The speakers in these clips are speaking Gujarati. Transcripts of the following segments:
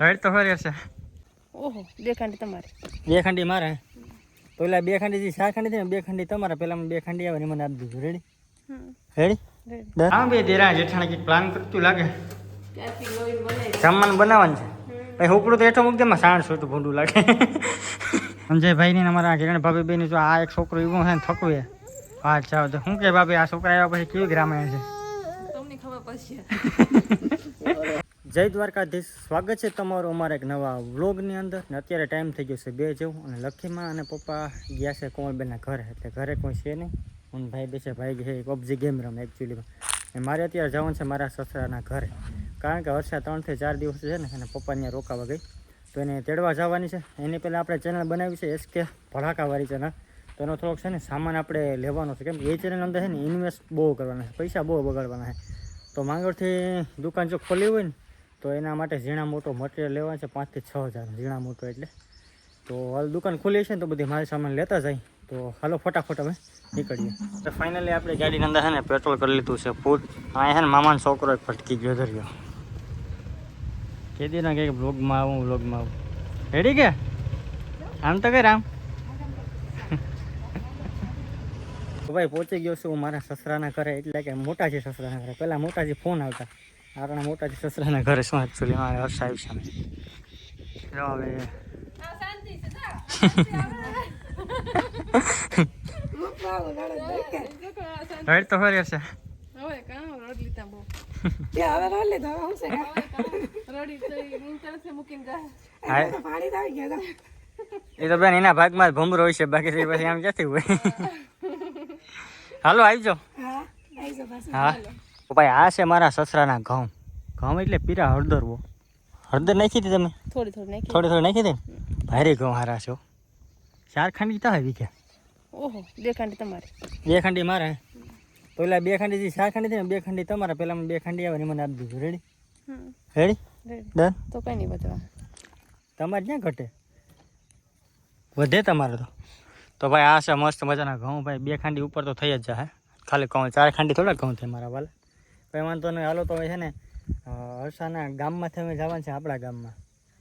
રાઈટ તો ફરી હશે ઓહો દેખાંડી તમારે. બે ખાંડી મારે? પેલા બે ખાંડી જે ચાર ખાંડી થઈ ને બે ખાંડી તમારા. પેલા બે ખાંડી આવે ને મને આપી દીધું. Ready ready ready. હા બે દેરા જેઠાણે કંઈક પ્લાન કરતું લાગે. જમવાનું બનાવવાનું છે. ભાઈ હુકડું તો હેઠો મૂકી દે માં સાણ સોટું ભૂંડું લાગે. સંજયભાઈ ની અમારા કિરણ ભાભી બેન જો આ એક છોકરો એવું છે ને થકવે. હા ચાલો તો શું કે ભાભી આ છોકરા આવ્યા પછી કેવી ગ્રામાયણ છે? તમને ખબર પડશે. જય દ્વારકાધીશ સ્વાગત છે તમારું અમારા એક નવા વ્લોગની અંદર. ને અત્યારે ટાઈમ થઈ ગયો છે બે જેવું. અને લખીમાં અને પપ્પા ગયા છે કોમલબેનના ઘરે. એટલે ઘરે કોઈ છે નહીં. હું ભાઈ ભાઈ બેસે ભાઈ છે પબજી ગેમ રમે એકચ્યુઅલીમાં મારે અત્યારે જવાનું છે મારા સસરાના ઘરે. કારણ કે વર્ષા ત્રણથી ચાર દિવસ છે ને અને પપ્પા ત્યાં રોકાવા ગઈ. તો એને તેડવા જવાની છે. એની પહેલાં આપણે ચેનલ બનાવી છે એસકે ભડાકાવાળી ચેનલ. તો એનો થોડોક છે ને સામાન આપણે લેવાનો છે. કેમ કે એ ચેનલ અંદર છે ને ઇન્વેસ્ટ બહુ કરવાના છે. પૈસા બહુ બગાડવાના છે. તો માંગળથી દુકાન જો ખોલી હોય ને, તો એના માટે ઝીણા મોટો મટીરિયલ લેવાનો છે પાંચથી છ હજાર ઝીણા મોટો એટલે. તો હાલ દુકાન ખુલી છે ને, તો બધી મારી સામાન લેતા જાય. તો હાલો ફટાફટ અમે નીકળીએ. તો ફાઇનલી આપણે ગાડીની અંદર છે ને પેટ્રોલ કરી લીધું છે ફૂટ અહીંયા છે ને મામાનો છોકરો ફટકી ગયો, ધર્યો. કે ને કે બ્લોગમાં આવું બ્લોગમાં આવું. રેડી કે? આમ તો કઈ રામ તો ભાઈ પહોંચી ગયો છું મારા સસરાના ઘરે એટલે કે મોટાજી સસરાના ઘરે. પહેલાં મોટાજી ફોન આવતા. આપણા મોટાજી સસરાના ઘરે શું એકચ્યુઅલી મારે હર્ષ આવ્યું છે હવે. તો ફરી હશે આવી એ તો બેન એના ભાગમાં જ ભમરો હોય છે બાકી પછી આમ ક્યાંથી હોય? હાલો આવી જાઓ હા. ભાઈ આ છે મારા સસરાના ઘઉં. ઘઉં એટલે પીરા હળદર વો હળદર નાખી હતી તમે? થોડી થોડી નાખી. થોડી થોડી નાખી હતી ભારે ઘઉં હારા છો ચાર ખાંડી તા આવી ગયા. ઓહો દેખાંડી તમારે. બે ખાંડી મારે? પેલા બે ખાંડી જે ચાર ખાંડી છે ને બે ખાંડી તમારા. પેલા બે ખાંડી આવે ને મને આપી દીધું. રેડી રેડી ડન તો કઈ નહીં બચવા તમારે ક્યાં ઘટે? વધે તમારે તો. તો ભાઈ આ છે મસ્ત મજાના ઘઉં. ભાઈ બે ખાંડી ઉપર તો થઈ જ જાય ખાલી ઘઉં ચાર ખાંડી થોડા ઘઉં થાય મારા વાલે. ભાઈ વાંધો નહીં હાલો તો છે ને અ, હર્ષાના ગામમાંથી અમે જવાનું છે આપણા ગામમાં.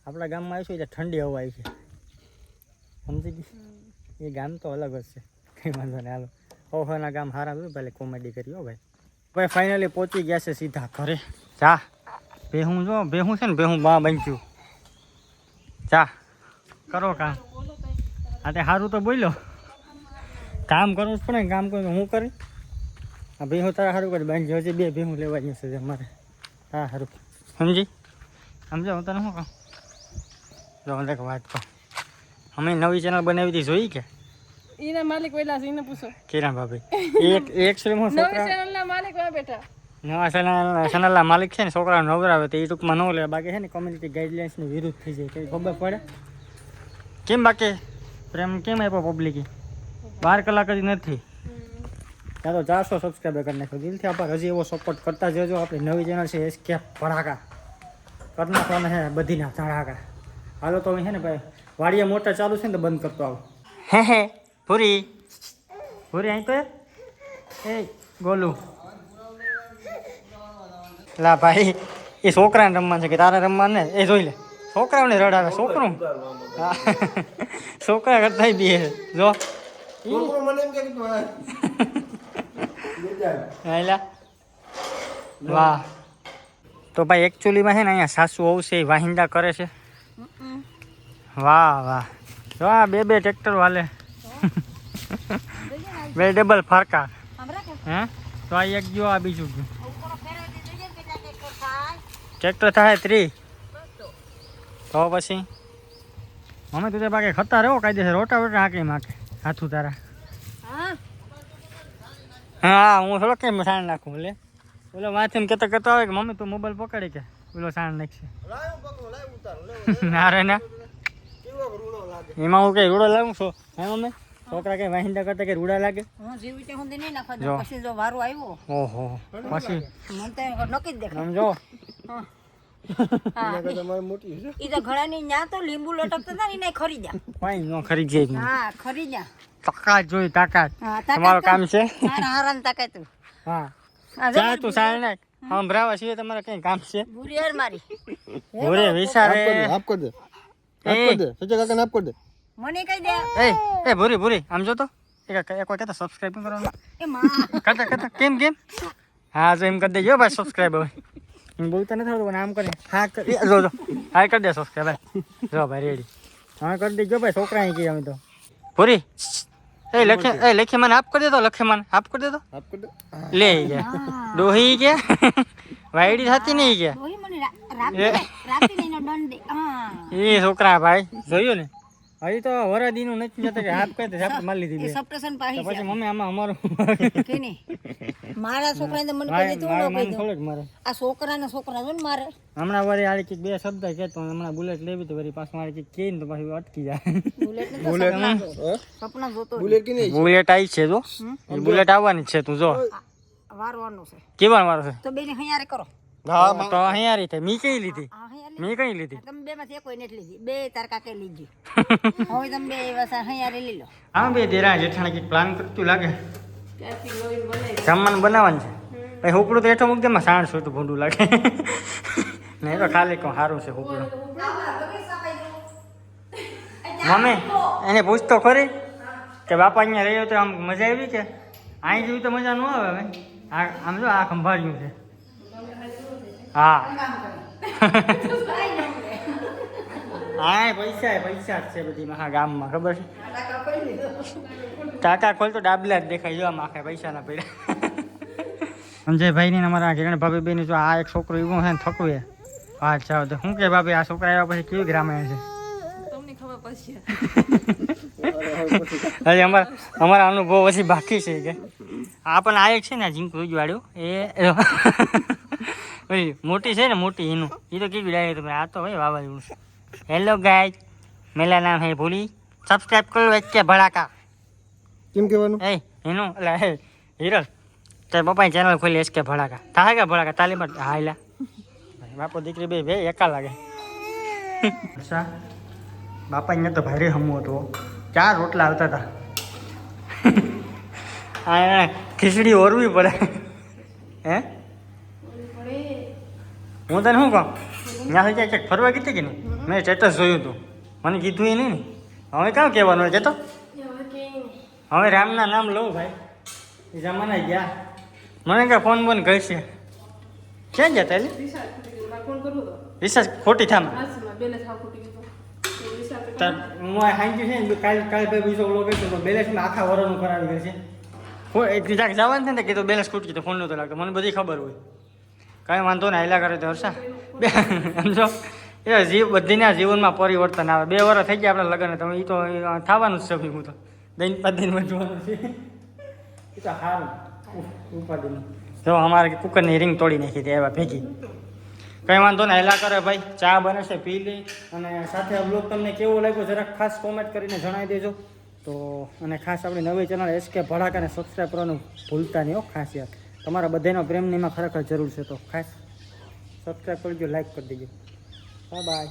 આપણા ગામમાં આવીશું એટલે ઠંડી હવા આવી છે. સમજી ગઈ? એ ગામ તો અલગ જ છે. કંઈ વાંધો નહીં હાલો. ઓહોના ગામ સારા હોય ભલે કોમેડી કરી હો ભાઈ. ભાઈ ફાઇનલી પહોંચી ગયા છે સીધા ઘરે. જા. ભેહું જો ભેહું છે ને ભેહું બા બન્યું. ચા કરો કામ. હા તે સારું તો બોલ્યો કામ કરવું જ પડે ને કામ કરું હું કરી? આ ભેહું તારા સારું કરી બાંધી છે બે ભેહું લેવાની છે મારે હા સારું સમજી? સમજો હું તને શું કહું? જો મને વાત કહું. અમે નવી ચેનલ બનાવી હતી જોઈ કે? એના માલિક વેલા છે એને પૂછો. કિરણ ભાભી. એક એક શ્રી હું નવી છોકરા ચેનલના માલિક વા બેઠા નવા ચેનલ ચેનલના માલિક છે ને છોકરા નવરાવે તો એ ટૂંકમાં ન લે. બાકી છે ને કોમ્યુનિટી ગાઈડલાઇન્સની વિરુદ્ધ થઈ જાય કઈ ખબર પડે? કેમ બાકી? પ્રેમ કેમ આપ્યો પબ્લિકે બાર કલાક જ નથી. ત્યાં તો ચારસો સબસ્ક્રાઈબર કરી નાખ્યો. દિલથી આપણે હજી એવો સપોર્ટ કરતા જજો. આપણી નવી ચેનલ છે એસ કે ભડાકા. કરી નાખવાના છે બધીના ધડાકા હાલો તો છે ને ભાઈ વાડીએ મોટર ચાલુ છે ને તો બંધ કરતો આવો. હે હે ભૂરી. ભૂરી અહીં તો એ. એ ગોલું. લા ભાઈ એ છોકરાને રમવાનું છે કે તારે રમવાનું ને એ જોઈ લે. છોકરાઓને રડાવે છોકરો. છોકરા કરતા બી જો. હાયલા. વાહ. તો ભાઈ એકચ્યુઅલીમાં છે ને અહીંયા સાસુ હોવ છે એ વાહિંદા કરે છે. વાહ વાહ. જો આ બે બે ટ્રેક્ટર વાલે. બે ડબલ ફારકા. હે? તો આ એક ગયો આ બીજું ગયું. ટ્રેક્ટર થાય? ત્રી તો પછી. મમ્મી તું તે બાકી ખતા રહો કાયદેસર રોટા રોટા હાંકી માકે હાથું તારા. હા. હું થોડો કેમ સાણ નાખું લે ઓલો માથે કહેતા કહેતા આવે કે મમ્મી તું મોબાઈલ પકડી કે. ઓલો સાણ નાખશે. ના. રે ના એમાં હું કઈ રૂડો લાવું છો? હે મમ્મી? છોકરા કઈ વાહિંદા કરતા કઈ રૂડા લાગે? હું જીવી ત્યાં સુધી નહીં નાખવા જો. દઉં પછી જો વારો આવ્યો. ઓહો. પછી? મને તો નક્કી જ દેખાય આમ જો હા. ઈ તો ઘણાની ન્યા તો લીંબુ લટકતા હતા ને એને ખરી નો ખરી હા ખરી તાકાત જોઈ તાકાત. તમારું કામ છે? હારા હારા તાકાય તું હા. જા તું સાળ નાખ સંભળાવા સિવાય તમારે કઈ કામ છે? ભૂરી મારી. ભૂરે વિચારે આપ કરી દે આપ કરી દે. સચે કાકાને આપ કરી દે. મને કઈ દે. એ એ ભૂરી ભૂરી. આમ જો તો. એક એક વાર કહેતા સબસ્ક્રાઇબ કરવાનું. એ માં. કરતા કરતા. કેમ કેમ? હા જો એમ કરી દેજો ભાઈ સબસ્ક્રાઇબ હવે. બોલતા નથી આવડતું પણ આમ કરે હા કરી જો જો. હા કરી દેશો કે ભાઈ જો ભાઈ રેડી હા કરી દેજો ભાઈ છોકરા અહીં કહીએ અમે તો. પૂરી એ લખે એ લખે મને આપ કરી દેતો લખે મને. આપ કરી દેતો આપ કરી દે? લે ઈ કે. ડોહી કે. વાયડી થતી નહીં કે. ડોહી મને રા- રાખી દે રાખી દે દે. હા. એ છોકરા ભાઈ. જોયું ને? હજી તો વરદીનું નથી જતા કે હાથ કહે તો આપણે મારી લીધી સપ્રેશન તો પાહી પછી મમ્મી આમાં અમારું કે નહીં. મારા છોકરાને તો મને કદી તું ન કહી દઉં મારે આ છોકરાના છોકરા જો ને મારે. હમણાં વળી આડી કે બે શબ્દ કહેતો હમણાં બુલેટ લેવી તો વરી પાછું મારે કે કે ને તો પાછું અટકી જાય. બુલેટ ને સપના જોતો. બુલેટ કે નહીં બુલેટ આવી છે જો. બુલેટ આવવાની છે તું જો. વારવાનો છે. કેવા વારો છે? તો બેને હૈયારે કરો. હા તો અહીંયા થઈ મી કઈ લીધી? હૈયારે મી કઈ લીધી તમે બે માંથી કોઈ નથી લીધી બે તાર કાકે લીધી હવે તમે બે વસા હૈયારે લઈ લો હા બે દેરા જેઠાણે કંઈક પ્લાન કરતું લાગે ક્યાંથી લોહી બને જમવાનું બનાવવાનું છે પછી હોપડું તો હેઠો મૂકી દે માં સાણ છોટું ભૂંડું લાગે નહીં તો ખાલી કહું સારું છે હોપડું મમ્મી એને પૂછતો ખરી કે બાપા અહીંયા રહ્યો તો આમ મજા આવી કે અહીં જેવી તો મજા ન આવે હવે આ આમ જો આ ખંભાળ્યું છે હા હા પૈસા પૈસા જ છે બધી આખા ગામમાં ખબર છે? કાકા ખોલ તો ડાબલા જ દેખાય જો આમ આખા પૈસાના પડ્યા. સંજયભાઈ ને અમારા કિરણ ભાભી બેન જો આ એક છોકરો એવો છે ને થકવું. અચ્છા તો શું કે ભાભી આ છોકરા આવ્યા પછી કેવી રામાયણ છે? તમને ખબર પડશે. હજી અમારા અમારા અનુભવ પછી બાકી છે કે. આ પણ આ એક છે ને જીંક ઉજવાડ્યું. એ ઓલી મોટી છે ને મોટી એનું. એ તો કેવી લાગે તમે આ તો ભાઈ વાવાઝોડું છે. હેલો ગાય મેલા નામ હે ભૂલી. સબસ્ક્રાઇબ કરો કે ભડાકા. કેમ કહેવાનું? એ એનું એટલે હે હિરલ તે પપ્પાની ચેનલ ખોલી એસ કે ભડાકા. થાય કે ભડાકા? તાલીમ હા એલા. બાપો દીકરી બે બે એકા લાગે. અચ્છા. બાપા અહીંયા તો ભારે હમું હતો ચાર રોટલા આવતા હતા. હા એને ખીચડી ઓરવી પડે. હે? હું તને શું કહું? ત્યાં સુધી ક્યાંક ફરવા કીધી કે નહીં? મેં સ્ટેટસ જોયું હતું મને કીધું એ નહીં ને. હવે કામ કહેવાનું છે તો હવે રામના નામ લઉં ભાઈ. એ જમાના ગયા. મને કાંઈ ફોન બોન કરશે? ક્યાં ગયા તારી? રિસાર્જ ખૂટી થામ હું આ છે ને કાલ ભાઈ બીજો ઓલો કરશે તો બેલેન્સમાં આખા વરણનું કરાવી દે જરાક જવાનું છે ને કીધું બેલેન્સ ખૂટી તો ફોન નહોતો લાગતો. મને બધી ખબર હોય. કાંઈ વાંધો નહીં હાલ્યા કરે તો હર્ષા બે સમજો એ જીવ, બધીના જીવનમાં પરિવર્તન આવે. બે વર્ષ થઈ ગયા આપણે લગ્ન તમે એ તો થવાનું જ છે હું તો. દૈન પદીન વધવાનું છે. એ તો સારું ઉપાધિનું જો, અમારે કુકરની રિંગ તોડી નાખી હતી એવા ભેગી. કંઈ વાંધો ને હેલા કરે ભાઈ. ચા બને છે, પી લે. અને સાથે બ્લોગ તમને કેવો લાગ્યો, જરાક ખાસ કોમેન્ટ કરીને જણાવી દેજો. તો, અને ખાસ આપણી નવી ચેનલ એસકે ભડાકાને સબસ્ક્રાઈબ કરવાનું ભૂલતા નહીં, હો ખાસ યાર તમારા બધાનો પ્રેમની એમાં ખરેખર જરૂર છે તો ખાસ સબસ્ક્રાઈબ કરજો લાઈક કરી દેજો. Bye bye